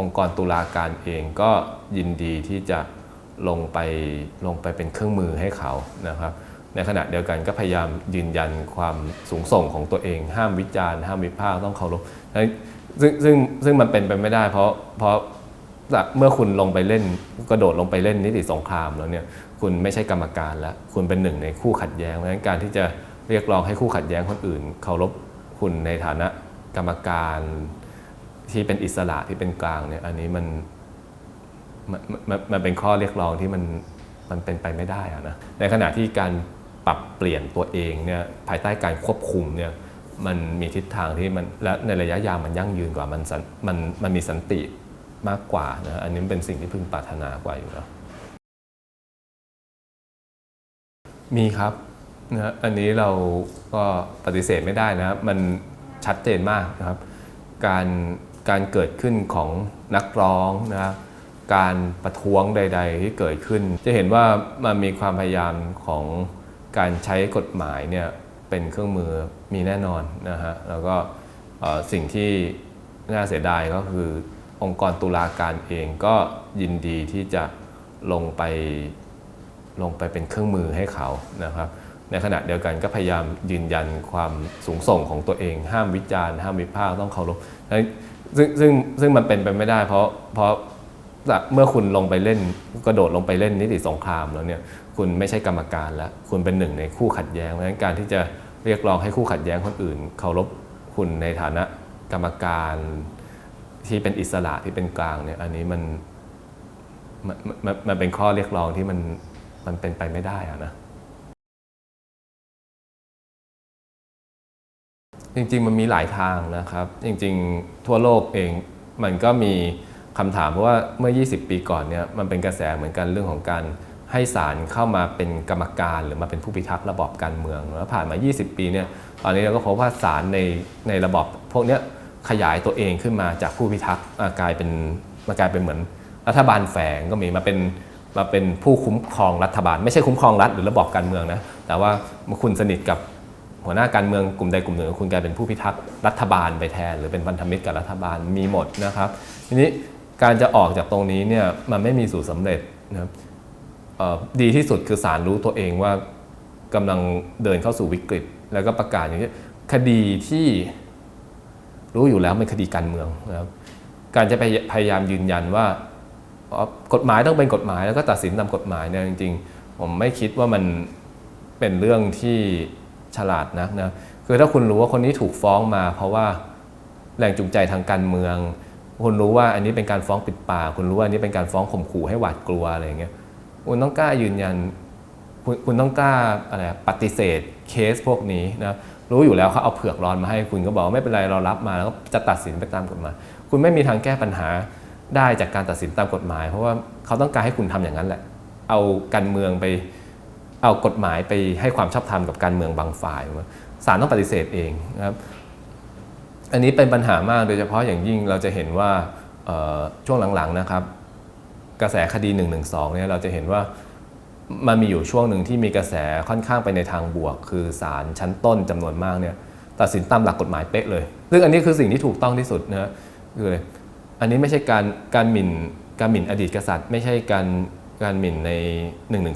องค์กรตุลาการเองก็ยินดีที่จะลงไปลงไปเป็นเครื่องมือให้เขานะครับ ในขณะเดียวกันก็พยายามยืนยันความสูงส่งของตัวเอง ห้ามวิจารณ์ ห้ามวิพากษ์ต้องเคารพซึ่งซึ่งซึ่งมันเป็นไปไม่ได้เพราะเพราะเมื่อคุณลงไปเล่นกระโดดลงไปเล่นนิติสงครามแล้วเนี่ยคุณไม่ใช่กรรมการแล้ว คุณเป็นหนึ่งในคู่ขัดแย้งเพราะฉะนั้นการที่จะเรียกร้องให้คู่ขัดแย้งคนอื่น เคารพคุณในฐานะกรรมการ ที่เป็นอิสระที่เป็นกลางเนี่ยอันนี้มันมันมันเป็นข้อเรียกร้องที่มันมันเป็นไปไม่ได้อะนะในขณะที่การปรับเปลี่ยนตัวเองเนี่ยภายใต้การควบคุมเนี่ยมันมีทิศทางที่มันและในระยะยาวมันยั่งยืนกว่ามันมันมันมีสันติมากกว่านะอันนี้เป็นสิ่งที่พึงปรารถนากว่าอยู่แล้วมีครับนะอันนี้เราก็ปฏิเสธไม่ได้นะมันชัดเจนมากนะครับ การ การเกิดขึ้นของนักร้องนะครับการประท้วงใด ๆ ที่เกิดขึ้น จะเห็นว่ามันมีความพยายามของการใช้กฎหมายเนี่ยเป็นเครื่องมือมีแน่นอนนะฮะแล้วก็สิ่งที่น่าเสียดายก็คือองค์กรตุลาการเองก็ยินดีที่จะลงไปลงไปเป็นเครื่องมือให้เขานะครับ ในขณะเดียวกันก็พยายามยืนยันความสูงส่งของตัวเอง ห้ามวิจารณ์ ห้ามวิพากษ์ต้องเคารพ ซึ่งซึ่งซึ่งมันเป็นไปไม่ได้ เพราะเพราะเมื่อคุณลงไปเล่นกระโดดลงไปเล่นนิติสงครามแล้วเนี่ยคุณไม่ใช่กรรมการแล้ว คุณเป็นหนึ่งในคู่ขัดแย้งเพราะฉะนั้นการที่จะเรียกร้องให้คู่ขัดแย้งคนอื่นเคารพคุณในฐานะกรรมการที่เป็นอิสระที่เป็นกลางเนี่ยอันนี้มันมันมันมันเป็นข้อเรียกร้องที่มันมันเป็นไปไม่ได้อะนะ จริง ๆ มันมีหลายทางนะครับ จริง ๆ ทั่วโลกเองมันก็มีคำถามเพราะว่าเมื่อ 20 ปีก่อนเนี่ยมันเป็นกระแสเหมือนกันเรื่องของการให้ศาลเข้ามาเป็นกรรมการหรือมาเป็นผู้พิทักษ์ระบอบการเมืองแล้วผ่านมา 20 ปีเนี่ยตอนนี้เราก็พบว่าศาลในในระบอบพวกเนี้ยขยายตัวเองขึ้นมาจากผู้พิทักษ์มากลายเป็นมากลายเป็นเหมือนรัฐบาลแฝงก็มีมาเป็นมาเป็นผู้คุ้มครองรัฐบาล ไม่ใช่คุ้มครองรัฐหรือระบอบการเมืองนะแต่ว่ามาคุณสนิทกับ หัวหน้าการเมืองกลุ่มใดกลุ่มหนึ่งคุณกลายเป็นผู้พิทักษ์รัฐบาลไปแทน หรือเป็นพันธมิตรกับรัฐบาลมีหมดนะครับ ทีนี้การจะออกจากตรงนี้เนี่ยมันไม่มีสูตรสำเร็จนะครับดีที่สุดคือศาลรู้ตัวเองว่ากำลังเดินเข้าสู่วิกฤต แล้วก็ประกาศอย่างนี้คดีที่รู้อยู่แล้วเป็นคดีการเมืองนะครับการจะพยายามยืนยันว่ากฎหมายต้องเป็นกฎหมายแล้วก็ตัดสินตามกฎหมายเนี่ยจริงๆ ผมไม่คิดว่ามันเป็นเรื่องที่ ฉลาดนักนะคือถ้าคุณรู้ว่าคนนี้ถูกฟ้องมา เพราะว่าแรงจูงใจทางการเมือง คุณรู้ว่าอันนี้เป็นการฟ้องปิดปากคุณรู้ว่าอันนี้เป็นการฟ้องข่มขู่ให้หวาดกลัวอะไรอย่างเงี้ยคุณต้องกล้ายืนยันคุณคุณต้องกล้าอะไรปฏิเสธเคสพวกนี้นะรู้อยู่แล้วเขาเอาเผือกร้อนมาให้คุณก็บอกว่าไม่เป็นไรเรารับมาแล้วก็จะตัดสินไปตามกฎหมายคุณไม่มีทางแก้ปัญหาได้จากการตัดสินตามกฎหมาย เพราะว่าเขาต้องการให้คุณทำอย่างนั้นแหละ เอาการเมืองไป เอากฎหมายไปให้ความชอบธรรมกับการเมืองบางฝ่ายศาลต้องปฏิเสธเองนะครับอันนี้เป็นปัญหามากโดยเฉพาะอย่างยิ่งเราจะเห็นว่าช่วงหลังๆนะครับ กระแสคดี1นึเนี่ยเราจะเห็นว่ามันมีอยู่ช่วงหนึ่งที่มีกระแสค่อนข้างไปในทางบวก คือศาลชั้นต้นจำนวนมากเนี่ยตัดสินตามหลักกฎหมายเป๊ะเลย ซึ่งอันนี้คือสิ่งที่ถูกต้องที่สุดนะคืออันนี้ไม่ใช่การการหมิ่นการหมิ่นอดีตกษัตริย์ ไม่ใช่การ การหมิ่นใน1นึน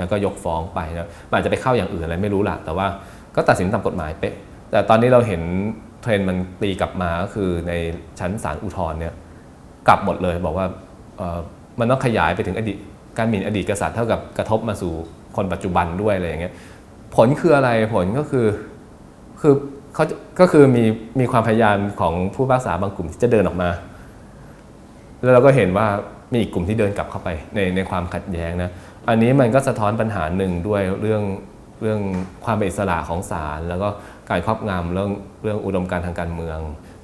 ะก็ยกฟ้องไปนะอาจจะไปเข้าอย่างอื่นอะไรไม่รู้ละแต่ว่าก็ตัดสินตามกฎหมายเป๊ะแต่ตอนนี้เราเห็นเทรนด์มันตีกลับมาก็คือในชั้นศาลอุทธรณ์เนี่ยกลับหมดเลยบอกว่ามันต้องขยายไปถึงอดีตการหมิ่นอดีตกษัตริย์เท่ากับกระทบมาสู่คนปัจจุบันด้วยอะไรอย่างเงี้ยผลคืออะไรผลก็คือคือเขาก็คือมีมีความพยายามของผู้พิพากษาบางกลุ่มที่จะเดินออกมา แล้วเราก็เห็นว่า มีอีกกลุ่มที่เดินกลับเข้าไปในในความขัดแย้งนะอันนี้มันก็สะท้อนปัญหาหนึ่งด้วยเรื่องเรื่องความเป็นอิสระของศาลแล้วก็การครอบงำเรื่องเรื่องอุดมการทางการเมือง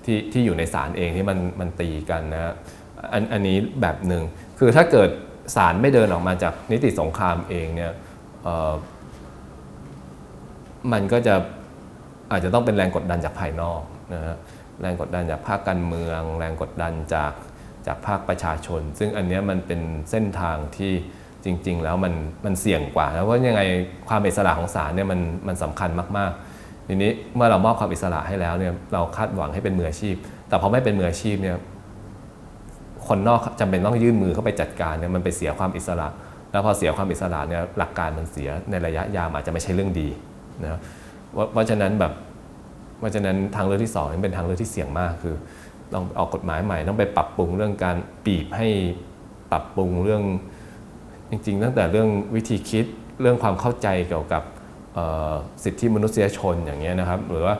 ที่ที่อยู่ในศาลเองที่มันมันตีกันนะอันอันนี้แบบหนึ่งคือถ้าเกิดศาลไม่เดินออกมาจากนิติสงครามเองเนี่ยมันก็จะอาจจะต้องเป็นแรงกดดันจากภายนอกนะฮะแรงกดดันจากภาคการเมือง แรงกดดันจาก จากภาคประชาชน ซึ่งอันนี้มันเป็นเส้นทางที่จริง ๆ แล้วมันมันเสี่ยงกว่าแล้วว่ายังไงความอิสระของศาลเนี่ยมันมันสำคัญมากๆ ทีนี้เมื่อเรามอบความอิสระให้แล้วเนี่ยเราคาดหวังให้เป็นมืออาชีพ แต่พอไม่เป็นมืออาชีพเนี่ยคนนอกจำเป็นต้องยื่นมือเข้าไปจัดการเนี่ยมันไปเสียความอิสระ แล้วพอเสียความอิสระเนี่ยหลักการมันเสียในระยะยาวอาจจะไม่ใช่เรื่องดีนะเพราะเพราะฉะนั้นแบบเพราะฉะนั้นทางเลือกที่สองนี่เป็นทางเลือกที่เสี่ยงมากคือ ต้องออกกฎหมายใหม่ ต้องไปปรับปรุงเรื่องการบีบให้ปรับปรุงเรื่อง จริง ๆ ตั้งแต่เรื่องวิธีคิดเรื่องความเข้าใจเกี่ยวกับสิทธิมนุษยชนอย่างเงี้ยนะครับ หรือว่า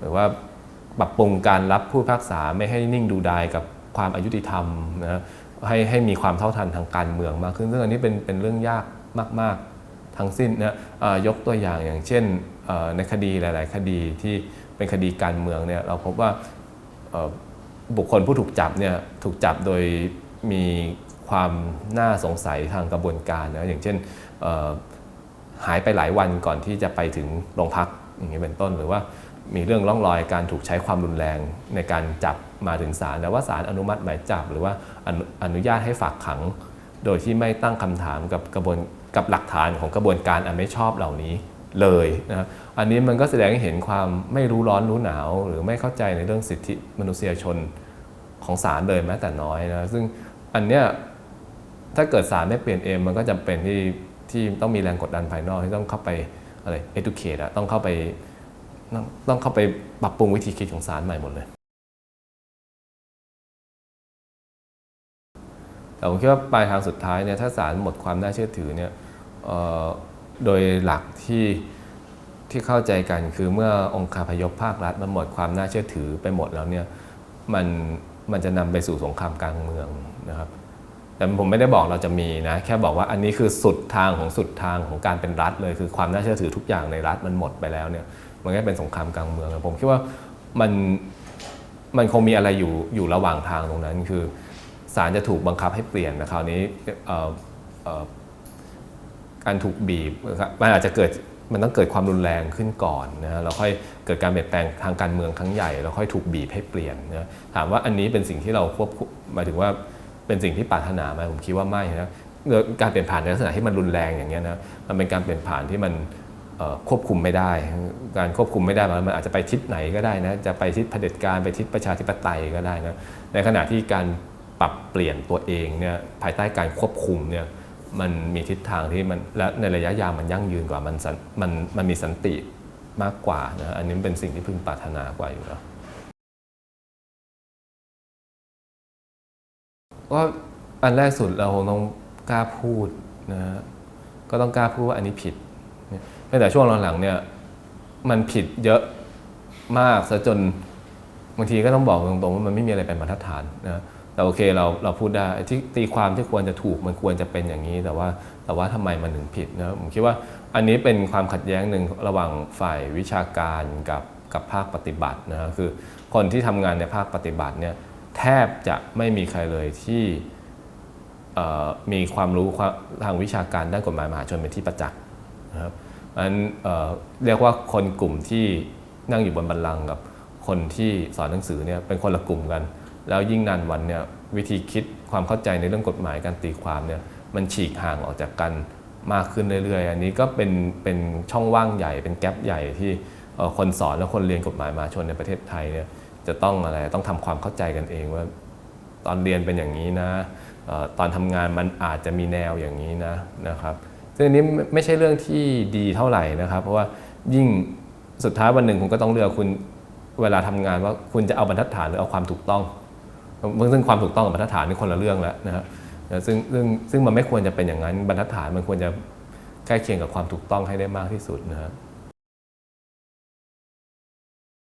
หรือว่าปรับปรุงการรับผู้พิพากษาไม่ให้นิ่งดูดายกับความอายุติธรรมนะให้ให้มีความเท่าทันทางการเมืองมากขึ้น ซึ่งอันนี้เป็นเป็นเรื่องยากมาก ๆ ทั้งสิ้นนะยกตัวอย่างอย่างเช่นในคดีหลาย ๆ คดีที่เป็นคดีการเมืองเนี่ยเราพบว่า บุคคลผู้ถูกจับเนี่ยถูกจับโดยมีความน่าสงสัยทางกระบวนการนะอย่างเช่นหายไปหลายวันก่อนที่จะไปถึงโรงพักอย่างนี้เป็นต้น หรือว่ามีเรื่องร่องรอยการถูกใช้ความรุนแรงในการจับมาถึงศาลแต่ว่าศาลอนุมัติหมายจับ หรือว่าอนุอนุญาตให้ฝากขัง โดยที่ไม่ตั้งคำถามกับกระบวนกับหลักฐานของกระบวนการอันไม่ชอบเหล่านี้ เลยนะอันนี้มันก็แสดงให้เห็นความไม่รู้ร้อนรู้หนาว หรือไม่เข้าใจในเรื่องสิทธิมนุษยชนของศาลเลยแม้แต่น้อยนะซึ่งอันเนี้ยถ้าเกิดศาลไม่เปลี่ยนเองมันก็จำเป็นที่ที่ต้องมีแรงกดดันภายนอกที่ต้องเข้าไปอะไร educate อะต้องเข้าไปต้องต้องเข้าไปปรับปรุงวิธีคิดของศาลใหม่หมดเลย แต่ผมคิดว่าปลายทางสุดท้ายเนี่ยถ้าศาลหมดความน่าเชื่อถือเนี่ยโดยหลัก ที่ที่เข้าใจกันคือเมื่อองค์คาพยพภาครัฐมันหมดความน่าเชื่อถือไปหมดแล้วเนี่ยมันมันจะนำไปสู่สงครามกลางเมืองนะครับ แต่ผมไม่ได้บอกเราจะมีนะ แค่บอกว่าอันนี้คือสุดทางของสุดทางของการเป็นรัฐเลยคือความน่าเชื่อถือทุกอย่างในรัฐมันหมดไปแล้วเนี่ยมันก็เป็นสงครามกลางเมืองผมคิดว่ามันมันคงมีอะไรอยู่อยู่ระหว่างทางตรงนั้นคือศาลจะถูกบังคับให้เปลี่ยนนะคราวนี้ การถูกบีบมันอาจจะเกิดมันต้องเกิดความรุนแรงขึ้นก่อนนะฮะแล้วค่อยเกิดการเปลี่ยนแปลงทางการเมืองครั้งใหญ่แล้วค่อยถูกบีบให้เปลี่ยนนะถามว่าอันนี้เป็นสิ่งที่เราควบมหมายถึงว่าเป็นสิ่งที่ปรารถนาไหมผมคิดว่าไม่นะการเปลี่ยนผ่านในลักษณะที่มันรุนแรงอย่างเงี้ยนะมันเป็นการเปลี่ยนผ่านที่มันควบคุมไม่ได้ การควบคุมไม่ได้มันอาจจะไปทิศไหนก็ได้นะจะไปทิศเผด็จการไปทิศประชาธิปไตยก็ได้นะในขณะที่การปรับเปลี่ยนตัวเองเนี่ยภายใต้การควบคุมเนี่ย มันมีทิศทางที่มันและในระยะยาวมันยั่งยืนกว่ามันมันมันมีสันติมากกว่านะอันนี้เป็นสิ่งที่พึงปรารถนากว่าอยู่แล้วก็อันแรกสุดเราคงต้องกล้าพูดนะฮะก็ต้องกล้าพูดว่าอันนี้ผิดเนี่ยแต่ช่วงหลังๆเนี่ยมันผิดเยอะมากซะจนบางทีก็ต้องบอกตรงๆว่ามันไม่มีอะไรเป็นบรรฐานนะ แต่โอเคเราเราพูดได้ที่ตีความที่ควรจะถูกมันควรจะเป็นอย่างนี้ แต่ว่าแต่ว่าทำไมมันถึงผิดนะผมคิดว่าอันนี้เป็นความขัดแย้งหนึ่งระหว่างฝ่ายวิชาการกับกับภาคปฏิบัตินะคือคนที่ทำงานในภาคปฏิบัติเนี่ยแทบจะไม่มีใครเลยที่มีความรู้ทางวิชาการด้านกฎหมายมหาชนเป็นที่ประจักษ์นะครับอันเอเรียกว่าคนกลุ่มที่นั่งอยู่บนบัลลังก์กับคนที่สอนหนังสือเนี่ยเป็นคนละกลุ่มกัน แล้วยิ่งนานวันเนี่ยวิธีคิดความเข้าใจในเรื่องกฎหมายการตีความเนี่ยมันฉีกห่างออกจากกันมากขึ้นเรื่อยๆ อันนี้ก็เป็นเป็นช่องว่างใหญ่ เป็นแกลบใหญ่ที่คนสอนและคนเรียนกฎหมายมาชนในประเทศไทยเนี่ยจะต้องอะไรต้องทำความเข้าใจกันเองว่า ตอนเรียนเป็นอย่างนี้นะตอนทำงานมันอาจจะมีแนวอย่างนี้นะนะครับซึ่งอันนี้ไม่ใช่เรื่องที่ดีเท่าไหร่นะครับ เพราะว่ายิ่งสุดท้ายวันหนึ่งคุณก็ต้องเลือกคุณเวลาทำงานว่าคุณจะเอาบรรทัดฐานหรือเอาความถูกต้อง ซึ่งความถูกต้องกับบรรทัดฐานนี่คนละเรื่องแล้วนะครับซึ่งซึ่งซึ่งมันไม่ควรจะเป็นอย่างนั้นบรรทัดฐานมันควรจะใกล้เคียงกับความถูกต้องให้ได้มากที่สุดนะครับ